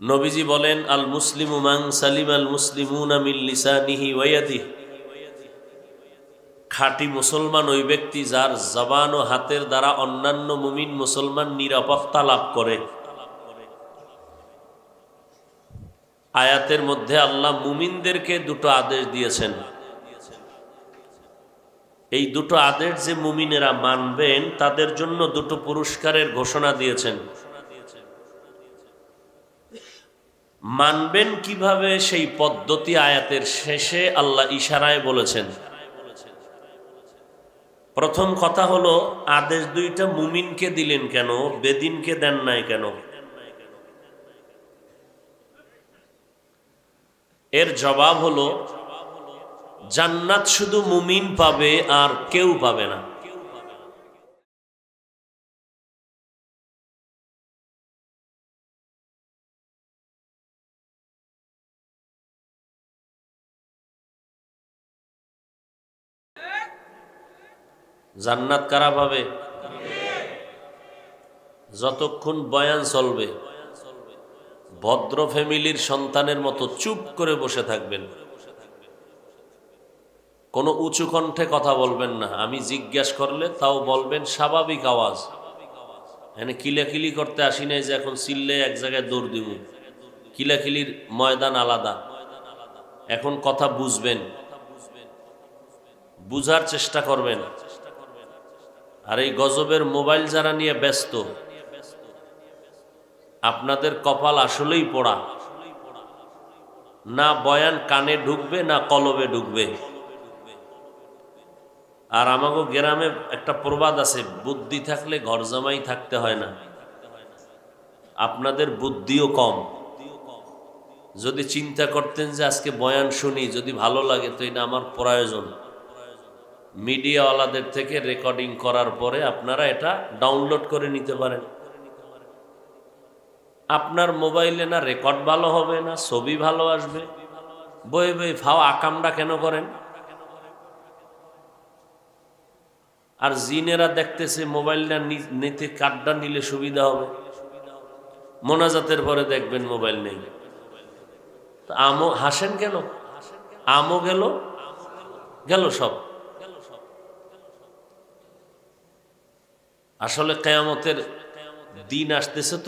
নবীজি বলেন আল মুসলিমু মাং সালিম আল মুসলিমুনা মিন লিসানিহি ওয়ায়াদিহি খাঁটি মুসলমান ওই ব্যক্তি যার জবান ও হাতের দ্বারা অন্যান্য মুমিন মুসলমান নিরাপত্তা লাভ করে। আয়াতের মধ্যে আল্লাহ মুমিনদেরকে দুটো আদেশ দিয়েছেন। এই দুটো আদেশ যে মুমিনেরা মানবেন, তাদের জন্য দুটো পুরস্কারের ঘোষণা দিয়েছেন। মানবেন কীভাবে সেই পদ্ধতি আয়াতের শেষে আল্লাহ ইশারায় বলেছেন? প্রথম কথা হলো, আদেশ দুইটা মুমিনকে দিলেন কেন? বেদিনকে দেন নাই কেন? এর জবাব হলো, জান্নাত শুধু মুমিন পাবে আর কেউ পাবে না। জান্নাত কারা পাবে? যতক্ষণ বয়ান চলবে, ভদ্র ফ্যামিলির সন্তানের মতো চুপ করে বসে থাকবেন। কোনো উঁচু কণ্ঠে কথা বলবেন না। আমি জিজ্ঞাস করলে তাও বলবেন, স্বাভাবিক আওয়াজ। এখানে কিলাকিলি করতে আসি নাই যে এখন চিল্লে এক জায়গায় দৌড় দিব। কিলাকিলির ময়দান আলাদা। এখন কথা বুঝবেন। বুঝার চেষ্টা করবেন। আর এই গজবের মোবাইল যারা নিয়ে ব্যস্ত, আপনাদের কপাল আসলেই পড়া। না বয়ান কানে ঢুকবে, না কলবে ঢুকবে। আর আমাকে গ্রামে একটা প্রবাদ আছে, বুদ্ধি থাকলে ঘর জামাই থাকতে হয় না। আপনাদের বুদ্ধিও কম। যদি চিন্তা করতেন যে আজকে বয়ান শুনি, যদি ভালো লাগে, তো এটা আমার প্রয়োজন। মিডিয়াওয়ালাদের থেকে রেকর্ডিং করার পরে আপনারা এটা ডাউনলোড করে নিতে পারেন। আপনার মোবাইলে না রেকর্ড ভালো হবে না, ছবি ভালো আসবে। বই বই ফাও আকামটা কেন করেন? আর জিনেরা দেখতেছে মোবাইলটা নিতে কার্ডটা নিলে সুবিধা হবে। মোনাজাতের পরে দেখবেন মোবাইল নেই। আমও, হাসেন কেন? আমও গেল? গেল সব। আসলে কেয়ামতের দিন আসতেছে তো